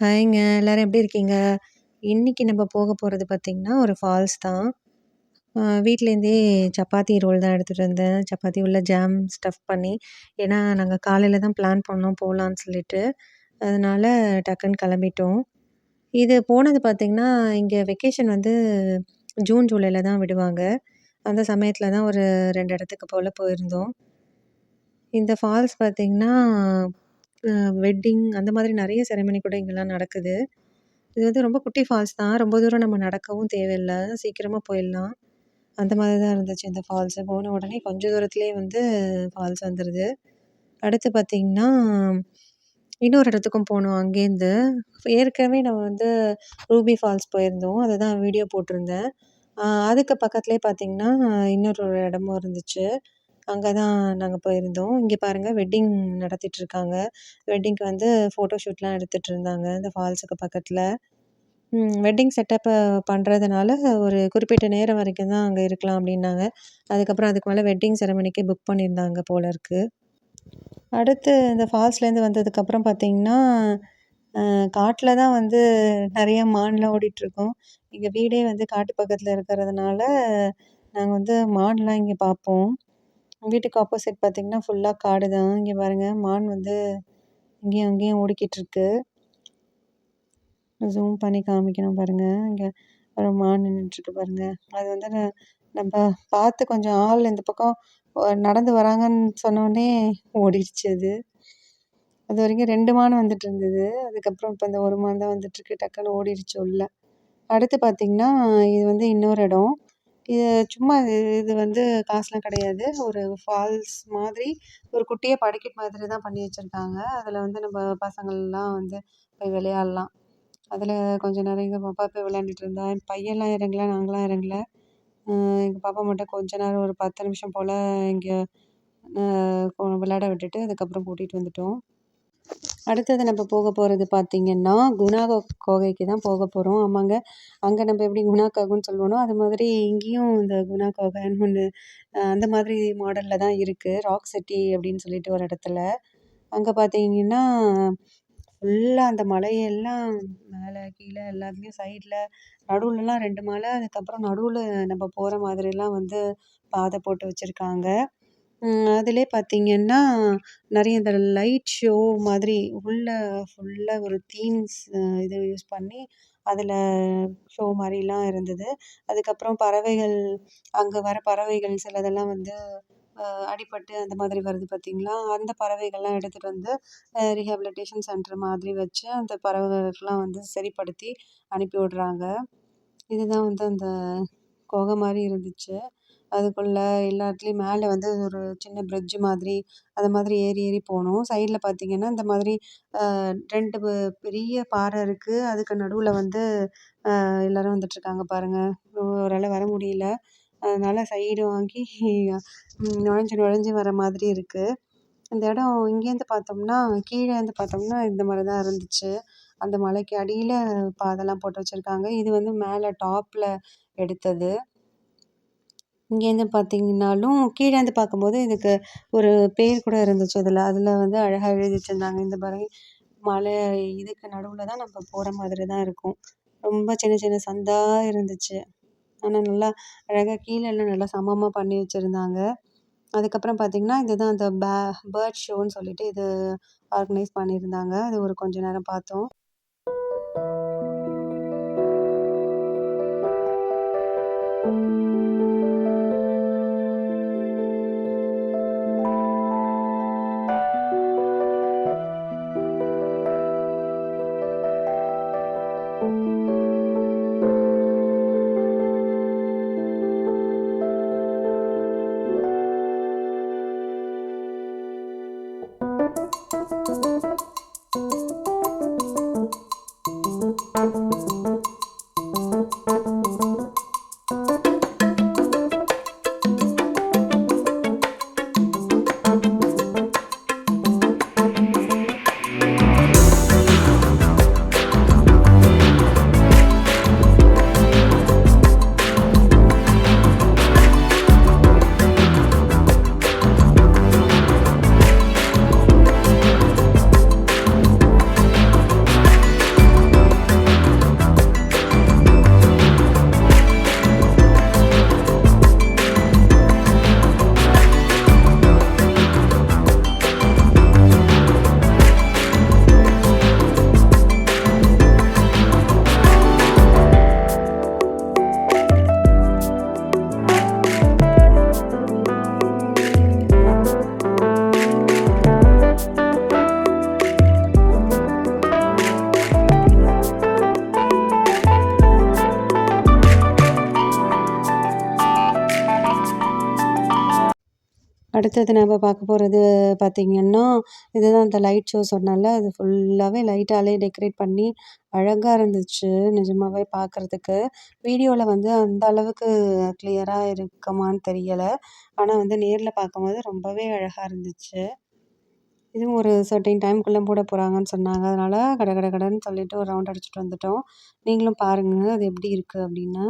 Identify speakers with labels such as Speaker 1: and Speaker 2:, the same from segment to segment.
Speaker 1: ஹாய்ங்க. எல்லாரும் எப்படி இருக்கீங்க? இன்னைக்கு நம்ம போக போகிறது பார்த்திங்கன்னா ஒரு ஃபால்ஸ் தான். வீட்லேருந்தே சப்பாத்தி ரோல் தான் எடுத்துகிட்டு வந்தேன். சப்பாத்தி உள்ள ஜாம் ஸ்டஃப் பண்ணி. ஏன்னா, நாங்கள் காலையில் தான் பிளான் பண்ணோம் போகலான்னு சொல்லிட்டு. அதனால் டக்குன்னு கிளம்பிட்டோம். இது போனது பார்த்தீங்கன்னா, இங்கே வெக்கேஷன் வந்து ஜூன், ஜூலையில் தான் விடுவாங்க. அந்த சமயத்தில் தான் ஒரு ரெண்டு இடத்துக்கு போல் போயிருந்தோம். இந்த ஃபால்ஸ் பார்த்திங்கன்னா வெட்டிங் அந்த மாதிரி நிறைய செரமனி கூட இங்கெல்லாம் நடக்குது. இது வந்து ரொம்ப குட்டி ஃபால்ஸ் தான். ரொம்ப தூரம் நம்ம நடக்கவும் தேவையில்லை சீக்கிரமாக போயிடலாம். அந்த மாதிரி தான் இருந்துச்சு இந்த ஃபால்ஸு. போன உடனே கொஞ்சம் தூரத்துலேயே வந்து ஃபால்ஸ் வந்துடுது அடுத்து பார்த்திங்கன்னா இன்னொரு இடத்துக்கும் போனோம் அங்கேருந்து. ஏற்கனவே நம்ம வந்து ரூபி ஃபால்ஸ் போயிருந்தோம். அதை தான் வீடியோ போட்டிருந்தேன். அதுக்கு பக்கத்துலேயே பார்த்திங்கன்னா இன்னொரு ஒரு இடமும் இருந்துச்சு. அங்கே தான் நாங்கள் போயிருந்தோம். இங்கே பாருங்கள் வெட்டிங் நடத்திகிட்ருக்காங்க வெட்டிங்க்கு வந்து ஃபோட்டோ ஷூட்லாம் எடுத்துட்டுருந்தாங்க இந்த ஃபால்ஸுக்கு பக்கத்தில். வெட்டிங் செட்டப் பண்ணுறதுனால ஒரு குறிப்பிட்ட நேரம் வரைக்கும் தான் அங்கே இருக்கலாம் அப்படின்னாங்க. அதுக்கப்புறம் அதுக்கு மேலே வெட்டிங் செரமனிக்கு புக் பண்ணியிருந்தாங்க போல இருக்குது அடுத்து இந்த ஃபால்ஸ்லேருந்து வந்ததுக்கப்புறம் பார்த்தீங்கன்னா, காட்டில் தான் வந்து நிறைய மான்லாம் ஓடிட்டுருக்கோம். எங்கள் வீடே வந்து காட்டு பக்கத்தில் இருக்கிறதுனால, நாங்கள் வந்து மான்லாம் இங்கே பார்ப்போம். வீட்டுக்கு ஆப்போசிட் பார்த்தீங்கன்னா, ஃபுல்லாக காடு தான். இங்கே பாருங்கள் மான் வந்து இங்கேயும் அங்கேயும் ஓடிக்கிட்டுருக்கு ஜூம் பண்ணி காமிக்கணும் பாருங்கள் இங்கே ஒரு மான் நின்றுட்டுருக்கு பாருங்கள் அது வந்து ந பார்த்து கொஞ்சம் ஆள் இந்த பக்கம் நடந்து வராங்கன்னு சொன்னோடனே ஓடிடுச்சு அது. அது வரைக்கும் ரெண்டு மான் வந்துட்டு இருந்தது. அதுக்கப்புறம் இப்போ இந்த ஒரு மான் தான் வந்துட்டுருக்கு. டக்குன்னு ஓடிடுச்சு உள்ள. அடுத்து பார்த்தீங்கன்னா, இது வந்து இன்னொரு இடம். இது சும்மா இது வந்து காசுலாம் கிடையாது. ஒரு ஃபால்ஸ் மாதிரி ஒரு குட்டியை படிக்கட் மாதிரி தான் பண்ணி வச்சுருக்காங்க அதில் வந்து நம்ம பசங்கள்லாம் வந்து போய் விளையாடலாம். அதில் கொஞ்சம் நேரம் எங்கள் பாப்பா போய் விளையாண்டுட்டு இருந்தா. என் பையன்லாம் இறங்கல, நாங்களாம் இறங்கல. எங்கள் பாப்பா மட்டும் கொஞ்ச நேரம் ஒரு 10 நிமிஷம் போல் இங்கே விளையாட விட்டுட்டு, அதுக்கப்புறம் கூட்டிகிட்டு வந்துட்டோம். அடுத்தது நம்ம போக போகிறது பார்த்திங்கன்னா குணா கோகைக்கு தான் போக போகிறோம் ஆமாங்க. அங்கே நம்ம எப்படி குணா குகைன்னு சொல்லுவோனோ அது மாதிரி இங்கேயும் இந்த குணா கோகைன்னு ஒன்று அந்த மாதிரி மாடலில் தான் இருக்குது ராக் சிட்டி அப்படின்னு சொல்லிட்டு ஒரு இடத்துல. அங்கே பார்த்தீங்கன்னா, ஃபுல்லாக அந்த மலையெல்லாம் மேலே கீழே எல்லாத்துலேயும் சைடில் நடுவுலலாம் ரெண்டு மலை, அதுக்கப்புறம் நடுவில் நம்ம போகிற மாதிரிலாம் வந்து பாதை போட்டு வச்சுருக்காங்க அதிலே பார்த்திங்கன்னா பார்த்தீங்கன்னா, இந்த லைட் ஷோ மாதிரி உள்ளே ஃபுல்லாக ஒரு தீம்ஸ் இது யூஸ் பண்ணி, அதில் ஷோ மாதிரிலாம் இருந்தது. அதுக்கப்புறம் பறவைகள் அங்கே வர பறவைகள் சிலதெல்லாம் வந்து அடிபட்டு அந்த மாதிரி வருது பார்த்திங்களா அந்த பறவைகள்லாம் எடுத்துகிட்டு வந்து அ ரீஹேபிலிட்டேஷன் சென்டர் மாதிரி வச்சு, அந்த பறவைகளுக்கெல்லாம் வந்து சரிப்படுத்தி அனுப்பி விடுறாங்க. இதுதான் வந்து அந்த குகை மாதிரி இருந்துச்சு. அதுக்குள்ள எல்லா மேலே வந்து ஒரு சின்ன பிரிட்ஜ் மாதிரி, அது மாதிரி ஏறி ஏறி போனோம். சைடில் பார்த்தீங்கன்னா, இந்த மாதிரி ரெண்டு பெரிய பாறை இருக்குது அதுக்கு நடுவில் வந்து எல்லோரும் எல்லாரும் வந்துட்டுருக்காங்க பாருங்கள் ஓரால் வர முடியல. அதனால் சைடு வாங்கி நுழஞ்சி நுழைஞ்சு வர மாதிரி இருக்குது இந்த இடம் இங்கேருந்து பார்த்தோம்னா, கீழேருந்து பார்த்தோம்னா இந்த மாதிரி தான் இருந்துச்சு. அந்த மலைக்கு அடியில் பாதைலாம் போட்டு வச்சுருக்காங்க இது வந்து மேலே டாப்பில் எடுத்தது. இங்கேருந்து பார்த்திங்கனாலும் கீழேருந்து பார்க்கும்போது இதுக்கு ஒரு பேர் கூட இருந்துச்சு அதில். அதில் வந்து அழகாக எழுதி வச்சுருந்தாங்க இந்த பாருங்க மலை இதுக்கு நடுவில் தான் நம்ம போகிற மாதிரி தான் இருக்கும். ரொம்ப சின்ன சின்ன சந்தாக இருந்துச்சு. ஆனால் நல்லா அழகாக கீழேலாம் நல்லா சமமாக பண்ணி வச்சுருந்தாங்க. அதுக்கப்புறம் பார்த்தீங்கன்னா இதுதான் அந்த பே பேர்ட் ஷோன்னு சொல்லிட்டு இது ஆர்கனைஸ் பண்ணியிருந்தாங்க. அது ஒரு கொஞ்ச நேரம் பார்த்தோம். thank you அடுத்தது நம்ம பார்க்க போகிறது பார்த்திங்கன்னா இதுதான் அந்த லைட் ஷோ சொன்னேன்ல அது ஃபுல்லாகவே லைட்டாலே டெக்கரேட் பண்ணி அழகாக இருந்துச்சு நிஜமாகவே பார்க்குறதுக்கு. வீடியோவில் வந்து அந்த அளவுக்கு கிளியராக இருக்குமான்னு தெரியலை. ஆனால் வந்து நேரில் பார்க்கும்போது ரொம்பவே அழகாக இருந்துச்சு. இதுவும் ஒரு சர்டைன் டைம்குள்ளே போட போகிறாங்கன்னு சொன்னாங்க. அதனால் கட கட கடன்னு சொல்லிட்டு ஒரு ரவுண்ட் அடிச்சுட்டு வந்துட்டோம். நீங்களும் பாருங்கள் அது எப்படி இருக்குது அப்படின்னு.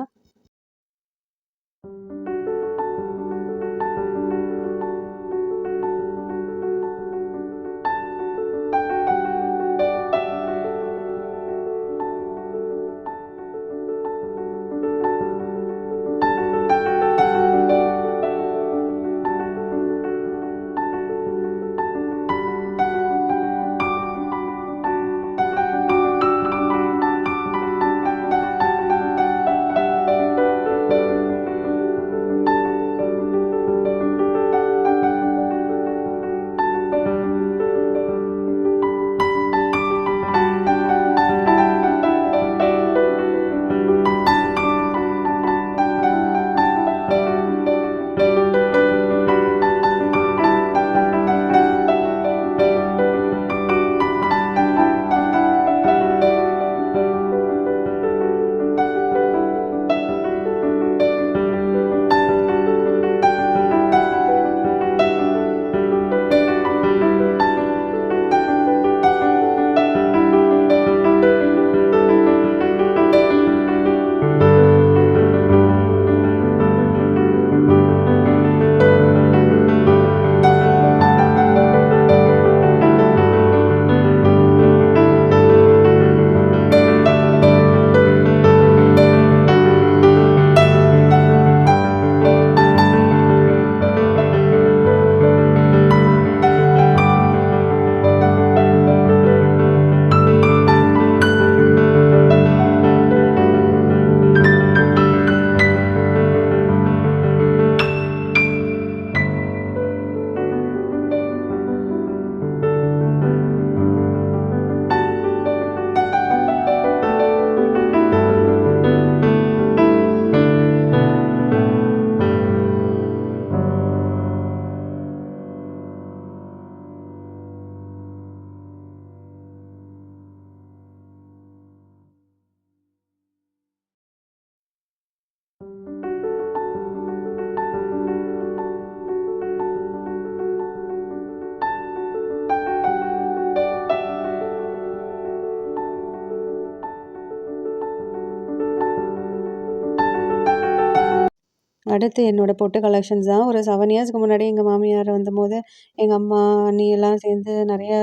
Speaker 1: அடுத்து என்னோடய பொட்டு கலெக்ஷன்ஸ் தான். ஒரு செவன் இயர்ஸ்க்கு முன்னாடி எங்கள் மாமியார் வந்தபோது எங்கள் அம்மா அண்ணி எல்லாம் சேர்ந்து நிறைய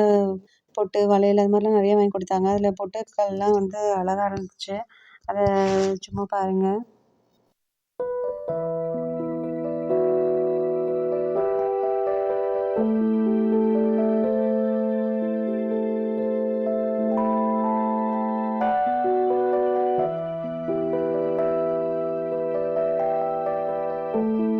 Speaker 1: பொட்டு வளையல் அது மாதிரிலாம் நிறைய வாங்கி கொடுத்தாங்க. அதில் பொட்டுக்கள்லாம் வந்து அழகாக இருந்துச்சு. அதை சும்மா பாருங்கள் Thank you.